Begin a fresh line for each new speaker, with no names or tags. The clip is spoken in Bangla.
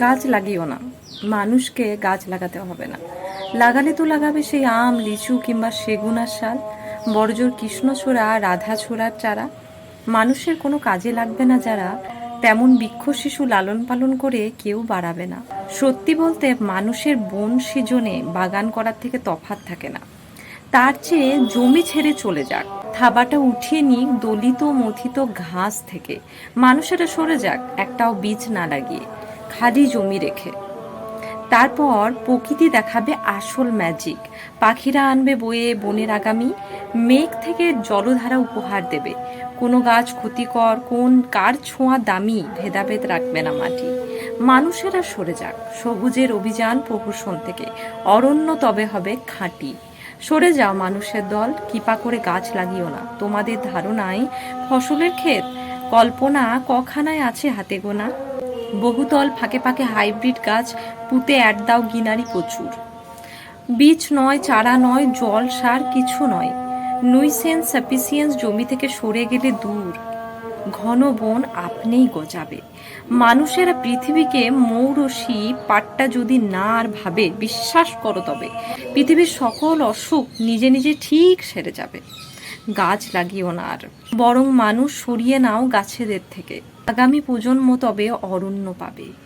গাছ লাগিও না। মানুষকে গাছ লাগাতে হবে না। লাগালে তো লাগাবে সেই আম, লিচু কিংবা সেগুন আর শাল, বড়জোর কৃষ্ণছোড়া রাধাছোড়ার চারা। মানুষের কোনো কাজে লাগবে না যারা তেমন বৃক্ষ শিশু লালন পালন করে কেউ বাড়াবে না। সত্যি বলতে মানুষের বন সৃজনে বাগান করার থেকে তফাৎ থাকে না। তার চেয়ে জমি ছেড়ে চলে যাক। থাবাটা উঠিয়ে নিক দলিত মথিত ঘাস থেকে। মানুষেরা সরে যাক, একটাও বীজ না লাগিয়ে। খালি জমি রেখে। তারপর প্রকৃতি দেখাবে আসল ম্যাজিক পাখিরা আনবে বয়ে বনের আগামী। মেঘ থেকে জলধারা উপহার দেবে। কোনো গাছ ক্ষতিকর, কোন কার ছোঁয়া দামি ভেদাভেদ রাখবে না মাটি। মানুষেরা সরে যাক। সবুজের অভিযান প্রহসন থেকে। অরণ্য তবে হবে খাঁটি। সরে যাও মানুষের দল, কৃপা করে গাছ লাগিও না। তোমাদের ধারণায় ফসলের ক্ষেত। কল্পনা কখানায় আছে হাতে গোনা। বহুতল ফাঁকে ফাঁকে হাইব্রিড গাছ পুঁতে অ্যাড দাও গিনারি প্রচুর বীজ নয়, চারা নয়, জল, সার কিছু নয়। নুইসেন্স সাফিসিয়েন্স জমি থেকে সরে গেলে দূর। ঘন বন আপনিই গজাবে। মানুষেরা পৃথিবীকে মৌরসি পাট্টা যদি না আর ভাবে, বিশ্বাস করো তবে, পৃথিবীর সকল অসুখ নিজে নিজে ঠিক সেরে যাবে। গাছ লাগিও না আর। বরং মানুষ সরিয়ে নাও গাছেদের থেকে। আগামী প্রজন্ম তবে অরণ্য পাবে।